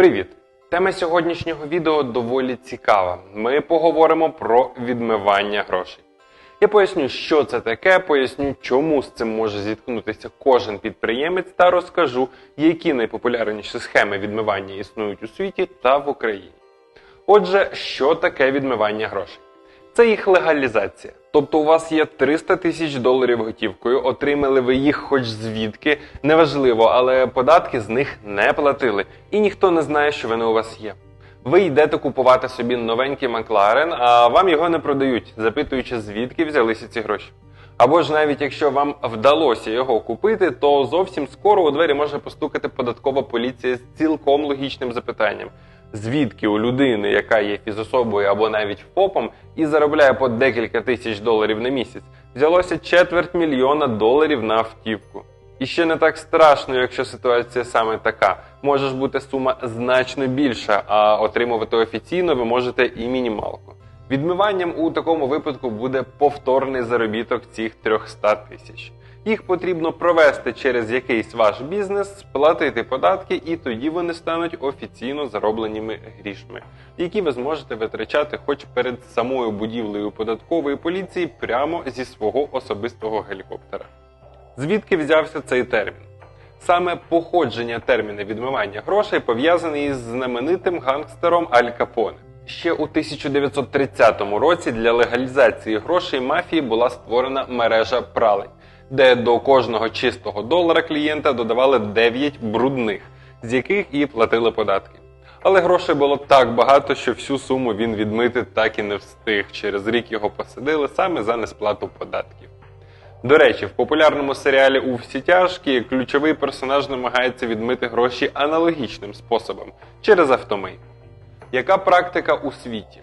Привіт! Тема сьогоднішнього відео доволі цікава. Ми поговоримо про відмивання грошей. Я поясню, що це таке, поясню, чому з цим може зіткнутися кожен підприємець, та розкажу, які найпопулярніші схеми відмивання існують у світі та в Україні. Отже, що таке відмивання грошей? Це їх легалізація. Тобто у вас є 300 тисяч доларів готівкою, отримали ви їх хоч звідки, неважливо, але податки з них не платили, і ніхто не знає, що вони у вас є. Ви йдете купувати собі новенький Макларен, а вам його не продають, запитуючи, звідки взялися ці гроші. Або ж навіть якщо вам вдалося його купити, то зовсім скоро у двері може постукати податкова поліція з цілком логічним запитанням. Звідки у людини, яка є фізособою або навіть ФОПом і заробляє по декілька тисяч доларів на місяць, взялося четверть мільйона доларів на автівку. І ще не так страшно, якщо ситуація саме така. Може бути сума значно більша, а отримувати офіційно ви можете і мінімалку. Відмиванням у такому випадку буде повторний заробіток цих 300 тисяч. Їх потрібно провести через якийсь ваш бізнес, сплатити податки, і тоді вони стануть офіційно заробленими грішми, які ви зможете витрачати хоч перед самою будівлею податкової поліції прямо зі свого особистого гелікоптера. Звідки взявся цей термін? Саме походження терміну відмивання грошей пов'язаний із знаменитим гангстером Аль Капоне. Ще у 1930 році для легалізації грошей мафії була створена мережа пралень, де до кожного чистого долара клієнта додавали 9 брудних, з яких і платили податки. Але грошей було так багато, що всю суму він відмити так і не встиг. Через рік його посадили саме за несплату податків. До речі, в популярному серіалі У всі тяжкі ключовий персонаж намагається відмити гроші аналогічним способом через автомий. Яка практика у світі?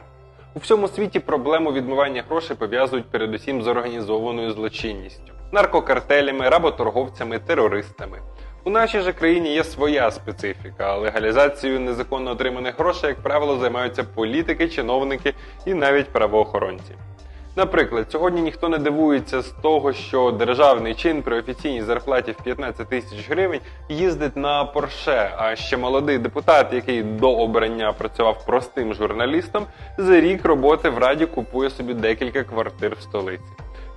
У всьому світі проблему відмивання грошей пов'язують передусім з організованою злочинністю, наркокартелями, работорговцями, терористами. У нашій же країні є своя специфіка. Легалізацією незаконно отриманих грошей, як правило, займаються політики, чиновники і навіть правоохоронці. Наприклад, сьогодні ніхто не дивується з того, що державний чин при офіційній зарплаті в 15 тисяч гривень їздить на Порше. А ще молодий депутат, який до обрання працював простим журналістом, за рік роботи в раді купує собі декілька квартир в столиці.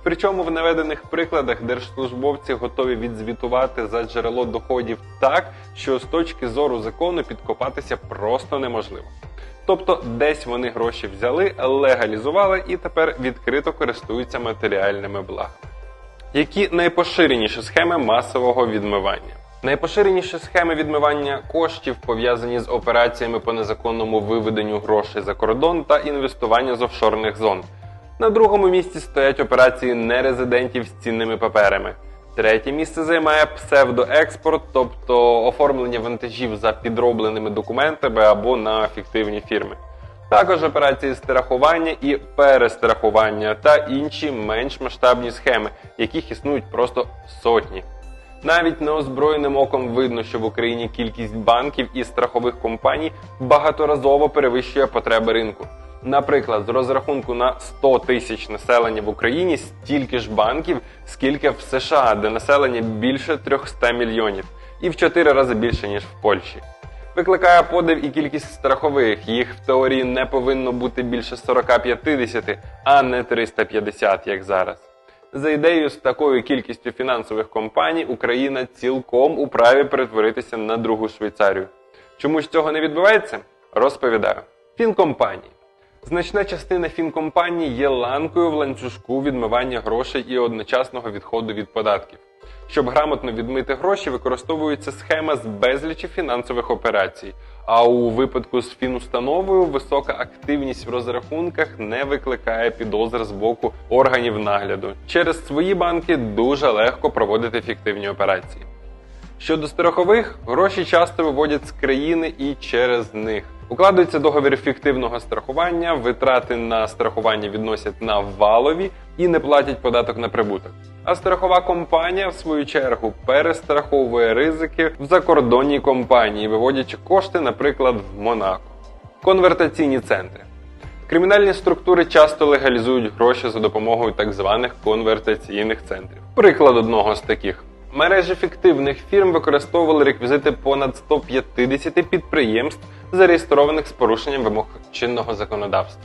Причому в наведених прикладах держслужбовці готові відзвітувати за джерело доходів так, що з точки зору закону підкопатися просто неможливо. Тобто десь вони гроші взяли, легалізували і тепер відкрито користуються матеріальними благами. Які найпоширеніші схеми масового відмивання? Найпоширеніші схеми відмивання коштів пов'язані з операціями по незаконному виведенню грошей за кордон та інвестування з офшорних зон. На другому місці стоять операції нерезидентів з цінними паперами. Третє місце займає псевдоекспорт, тобто оформлення вантажів за підробленими документами або на фіктивні фірми. Також операції страхування і перестрахування та інші менш масштабні схеми, яких існують просто сотні. Навіть неозброєним оком видно, що в Україні кількість банків і страхових компаній багаторазово перевищує потреби ринку. Наприклад, з розрахунку на 100 тисяч населення в Україні стільки ж банків, скільки в США, де населення більше 300 мільйонів, і в 4 рази більше ніж в Польщі. Викликає подив і кількість страхових. Їх в теорії не повинно бути більше 40-50, а не 350, як зараз. За ідеєю з такою кількістю фінансових компаній Україна цілком у праві перетворитися на другу Швейцарію. Чому ж цього не відбувається? Розповідаю. Фінкомпанії. Значна частина фінкомпаній є ланкою в ланцюжку відмивання грошей і одночасного відходу від податків. Щоб грамотно відмити гроші, використовується схема з безлічі фінансових операцій. А у випадку з фінустановою висока активність в розрахунках не викликає підозр з боку органів нагляду. Через свої банки дуже легко проводити фіктивні операції. Щодо страхових, гроші часто виводять з країни і через них. Укладується договір фіктивного страхування, витрати на страхування відносять на валові і не платять податок на прибуток. А страхова компанія, в свою чергу, перестраховує ризики в закордонній компанії, виводячи кошти, наприклад, в Монако. Конвертаційні центри. Кримінальні структури часто легалізують гроші за допомогою так званих конвертаційних центрів. Приклад одного з таких. Мережі фіктивних фірм використовували реквізити понад 150 підприємств, зареєстрованих з порушенням вимог чинного законодавства.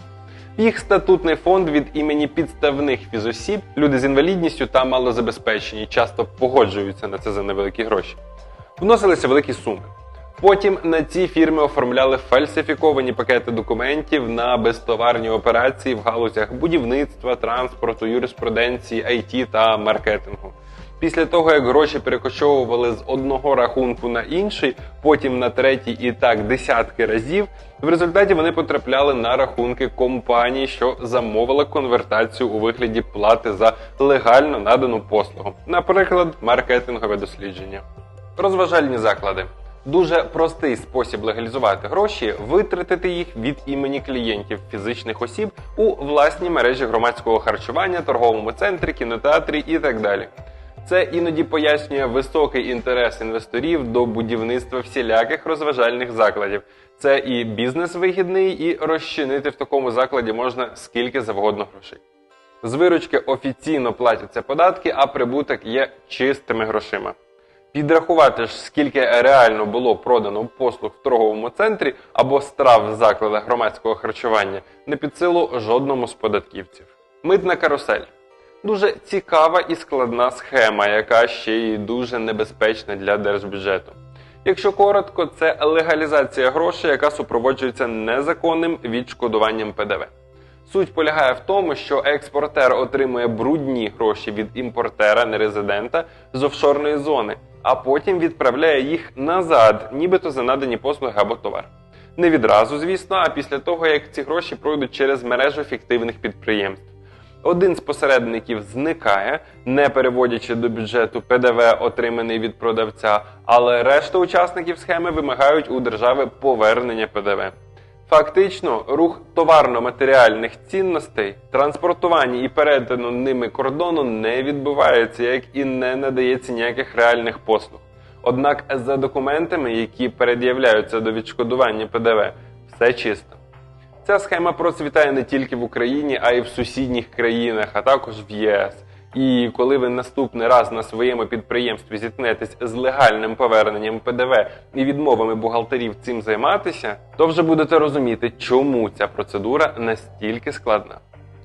Їх статутний фонд від імені підставних фізосіб, люди з інвалідністю та малозабезпечені часто погоджуються на це за невеликі гроші. Вносилися великі суми. Потім на ці фірми оформляли фальсифіковані пакети документів на безтоварні операції в галузях будівництва, транспорту, юриспруденції, IT та маркетингу. Після того, як гроші перекочовували з одного рахунку на інший, потім на третій і так десятки разів, в результаті вони потрапляли на рахунки компаній, що замовила конвертацію у вигляді плати за легально надану послугу, наприклад, маркетингове дослідження. Розважальні заклади. Дуже простий спосіб легалізувати гроші витратити їх від імені клієнтів фізичних осіб у власній мережі громадського харчування, торговому центрі, кінотеатрі і так далі. Це іноді пояснює високий інтерес інвесторів до будівництва всіляких розважальних закладів. Це і бізнес вигідний, і розчинити в такому закладі можна скільки завгодно грошей. З виручки офіційно платяться податки, а прибуток є чистими грошима. Підрахувати ж, скільки реально було продано послуг в торговому центрі або страв в закладах громадського харчування, не під силу жодному з податківців. Митна карусель. Дуже цікава і складна схема, яка ще й дуже небезпечна для держбюджету. Якщо коротко, це легалізація грошей, яка супроводжується незаконним відшкодуванням ПДВ. Суть полягає в тому, що експортер отримує брудні гроші від імпортера нерезидента з офшорної зони, а потім відправляє їх назад, нібито за надані послуги або товар. Не відразу, звісно, а після того, як ці гроші пройдуть через мережу фіктивних підприємств. Один з посередників зникає, не переводячи до бюджету ПДВ, отриманий від продавця, але решта учасників схеми вимагають у держави повернення ПДВ. Фактично, рух товарно-матеріальних цінностей, транспортування і перетину ними кордону не відбувається, як і не надається ніяких реальних послуг. Однак за документами, які пред'являються до відшкодування ПДВ, все чисто. Ця схема процвітає не тільки в Україні, а й в сусідніх країнах, а також в ЄС. І коли ви наступний раз на своєму підприємстві зіткнетесь з легальним поверненням ПДВ і відмовами бухгалтерів цим займатися, то вже будете розуміти, чому ця процедура настільки складна.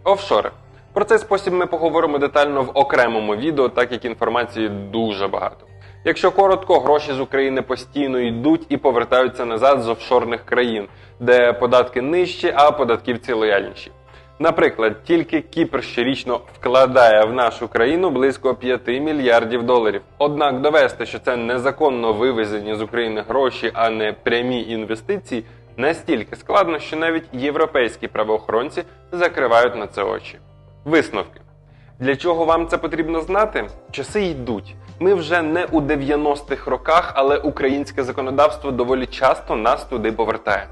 Офшори. Про цей спосіб ми поговоримо детально в окремому відео, так як інформації дуже багато. Якщо коротко, гроші з України постійно йдуть і повертаються назад з офшорних країн, де податки нижчі, а податківці лояльніші. Наприклад, тільки Кіпр щорічно вкладає в нашу країну близько 5 мільярдів доларів. Однак довести, що це незаконно вивезені з України гроші, а не прямі інвестиції, настільки складно, що навіть європейські правоохоронці закривають на це очі. Висновки. Для чого вам це потрібно знати? Часи йдуть. Ми вже не у 90-х роках, але українське законодавство доволі часто нас туди повертає.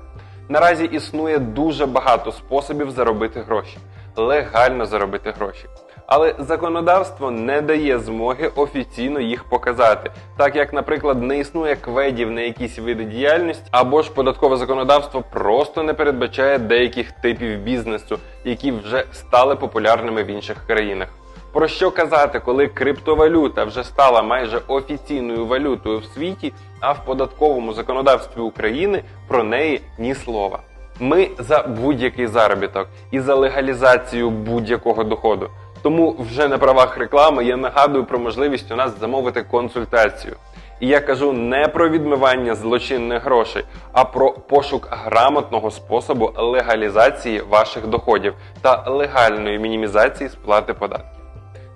Наразі існує дуже багато способів заробити гроші, легально заробити гроші. Але законодавство не дає змоги офіційно їх показати, так як, наприклад, не існує кведів на якісь види діяльності, або ж податкове законодавство просто не передбачає деяких типів бізнесу, які вже стали популярними в інших країнах. Про що казати, коли криптовалюта вже стала майже офіційною валютою в світі, а в податковому законодавстві України про неї ні слова. Ми за будь-який заробіток і за легалізацію будь-якого доходу. Тому вже на правах реклами я нагадую про можливість у нас замовити консультацію. І я кажу не про відмивання злочинних грошей, а про пошук грамотного способу легалізації ваших доходів та легальної мінімізації сплати податків.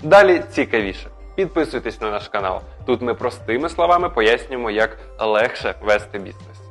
Далі цікавіше. Підписуйтесь на наш канал. Тут ми простими словами пояснюємо, як легше вести бізнес.